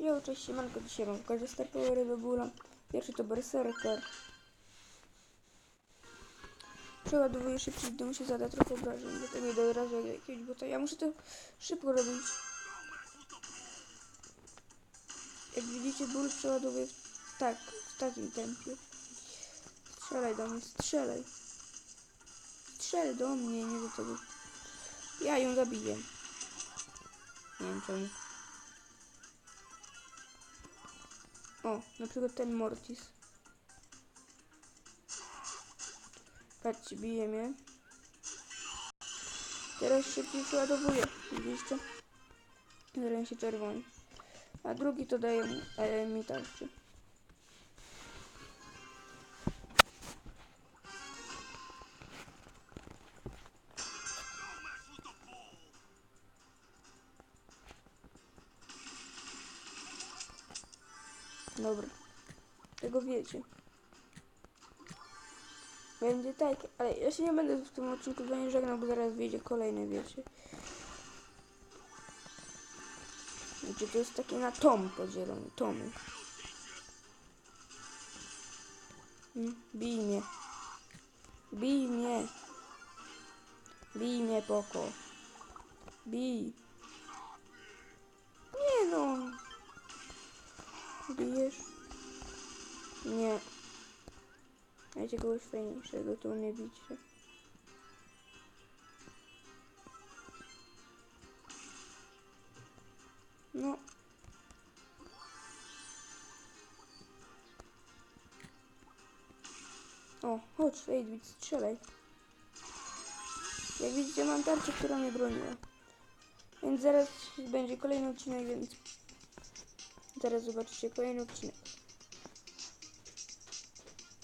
Jo, cześć siemanko, dzisiaj mam pokażę Star Powery do bóla. Pierwszy to Berserker. Przeładowuję szybciej, gdy muszę zadać trochę obrażeń. Dlatego idę od razu jak jakiegoś bota. Ja muszę to szybko robić. Jak widzicie, ból przeładowuję w, tak, w takim tempie. Strzelaj do mnie, strzelaj. Strzel do mnie, nie do tego. Ja ją zabiję. Nie wiem czemu. O, na przykład ten Mortis. Patrzcie, bije mnie. Teraz szybciej przeładowuje. Widzieliście? Zaraz się czerwony. A drugi to daje mi, e, mi. Dobra. Tego wiecie. Będzie tak, ale ja się nie będę w tym odcinku z wami żegnał, bo zaraz wyjdzie kolejny, wiecie. Wiecie, to jest takie na tom podzielone, tomy. Mm, Bij mnie. Bij mnie. Bij mnie, Poko. Bij. Nie. Dajcie kogoś fajniejszego, to nie bicie. No. O, chodź, Fadewit, strzelaj. Jak widzicie, mam tarczę, która mnie broniła. Więc zaraz będzie kolejny odcinek, więc zaraz zobaczycie kolejny odcinek.